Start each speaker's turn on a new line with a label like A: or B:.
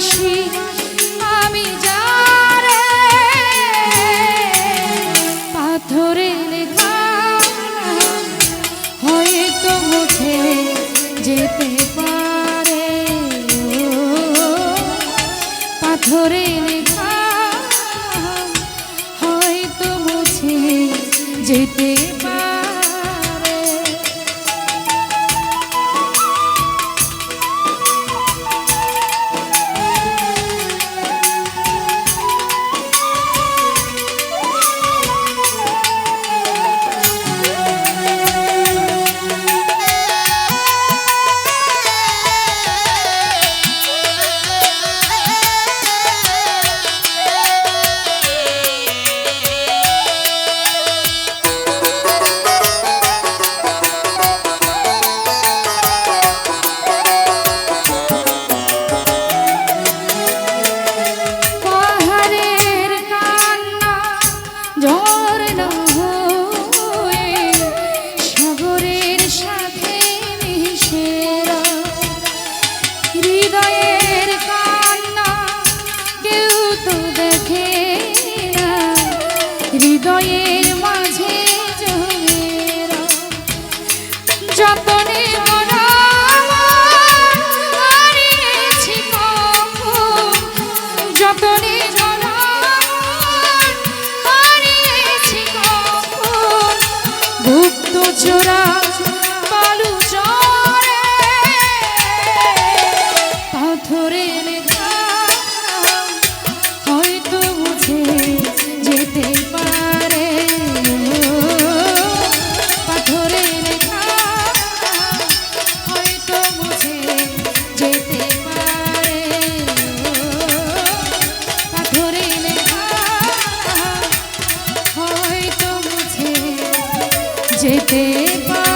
A: ভালোবাসি আমি যারে লেখা হয়তো মুছে যেতে পারে। পাথরে লেখা হয়তো মুছে যেতে হৃদয়ের কান্না কেউ তো দেখে না। হৃদয়ের जेते